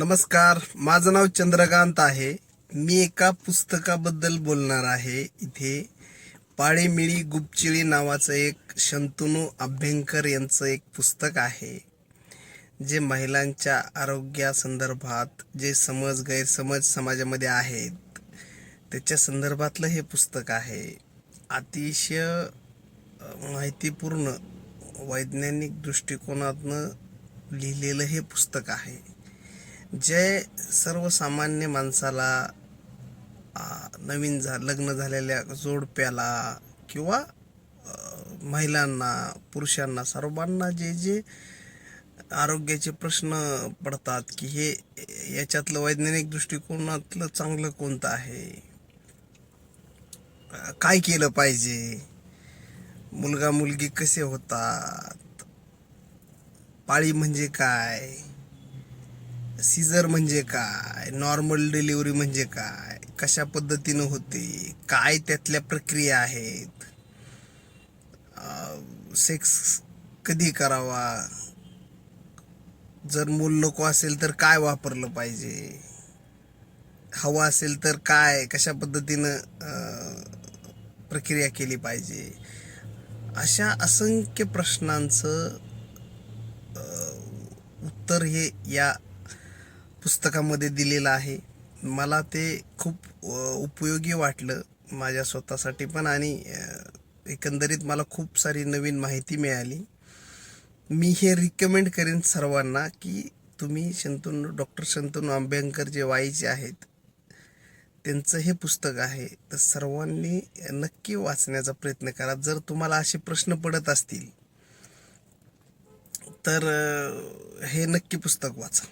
नमस्कार माझं नाव चंद्रकांत आहे. मी एका पुस्तकाबद्दल बोलणार आहे. इथे पाळीमिळी गुपचिळी नावाचं एक शंतनू अभ्यंकर यांचं एक पुस्तक आहे जे महिलांच्या आरोग्यासंदर्भात जे समज गैरसमज समाजामध्ये आहेत त्याच्या संदर्भातलं हे पुस्तक आहे. अतिशय माहितीपूर्ण वैज्ञानिक दृष्टिकोनातनं लिहिलेलं हे पुस्तक आहे. जे सर्वसामान्य माणसाला नवीन झा लग्न झालेल्या जोडप्याला किंवा महिलांना पुरुषांना सर्वांना जे जे आरोग्याचे प्रश्न पडतात की हे याच्यातलं वैज्ञानिक दृष्टिकोनातलं चांगलं कोणतं आहे? काय केलं पाहिजे? मुलगा मुलगी कसे होतात? पाळी म्हणजे काय? सीझर म्हणजे काय? नॉर्मल डिलिव्हरी म्हणजे काय? कशा पद्धतीनं होते? काय त्यातल्या प्रक्रिया आहेत? सेक्स कधी करावा? जर मूल नको असेल तर काय वापरलं पाहिजे? हवं असेल तर काय? कशा पद्धतीनं प्रक्रिया केली पाहिजे? अशा असंख्य प्रश्नांचं उत्तर हे या पुस्तकामध्ये दिलेलं आहे. मला ते खूप उपयोगी वाटलं माझ्या स्वतःसाठी पण आणि एकंदरीत मला खूप सारी नवीन माहिती मिळाली. मी हे रिकमेंड करेन सर्वांना की तुम्ही शंतनू डॉक्टर शंतनू आंबेडकर जे वाईचे आहेत त्यांचं हे पुस्तक आहे. तर सर्वांनी नक्की वाचण्याचा प्रयत्न करा. जर तुम्हाला असे प्रश्न पडत असतील तर हे नक्की पुस्तक वाचा.